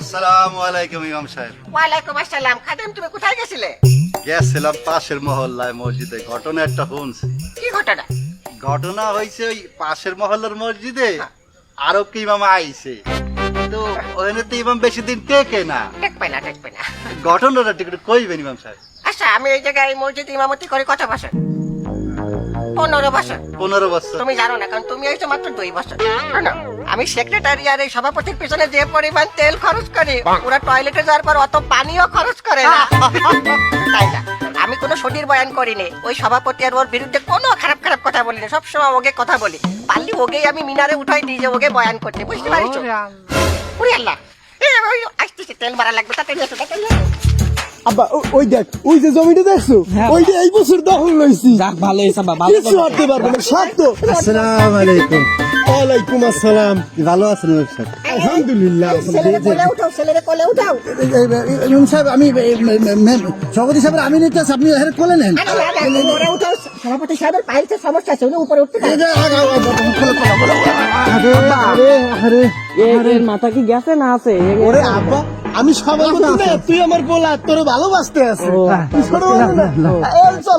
আসসালামু আলাইকুম ইমাম সাহেব। ওয়ালাইকুম আসসালাম। খাদেম তুমি কোথায় গেছিলে? গেছিলাম পাশের মহল্লায় মসজিদে। ঘটনা একটা শুনছি। কি ঘটনা? ঘটনা হয়েছে ওই পাশের মহল্লার মসজিদে আরও কি ইমাম আইছে। তো ওখানে তো ইমাম বেশি দিন টেকে না। টেকবে না টেকবে না। ঘটনাটা একটু কইবেন ইমাম সাহেব। আচ্ছা আমি এই জায়গায় মসজিদ ইমামতি করে কথা বছর পনেরো বছর। পনেরো বছর। তুমি জানো না কারণ তুমি হয়েছো মাত্র দুই বছর। শোনো, আমি সেক্রেটারি আর এই সভাপতির পিছনে যে পরিমাণ তেল খরচ করি ওরা টয়লেটে যাওয়ার পর অত পানিও খরচ করে না। তাই না? আমি কোনো সটির বয়ান করিনি। ওই সভাপতি আর ওর বিরুদ্ধে কোনো খারাপ খারাপ কথা বলিনি সবসময় ওকে কথা বলি। পারলি ওকেই আমি মিনারে উঠাই দিই যে ওকে বয়ান করতে বুঝতে পারছ আল্লাহ। আসতেছে তেল মারা লাগবে তাতে। আব্বা ওই দেখ ওই যে জমিটা দেখছ হ্যাঁ, ওইটা এই বছর দখল লইছি যাক ভালো হয়েছে বা ভালো কিছু করতে পারব না স্বার্থ আসসালাম আলাইকুম ওয়ালাইকুম আসসালাম ভালো আছেন সাহেব আলহামদুলিল্লাহ ছেলেরে কোলে উঠাও ছেলেরে কোলে উঠাও ইমাম সাহেব আমি সভাপতি সাহেব আমি নিতে আছি, আপনি এখানে কোলে নেন সভাপতি সাহেবের পাইলসের সমস্যা আছে উনি উপরে উঠতে আরে আরে আরে মাথা কি গেছে না আছে ওরে আব্বা আমি সবাই তুই আমার বলা তোর ভালোবাসতে আছে চলো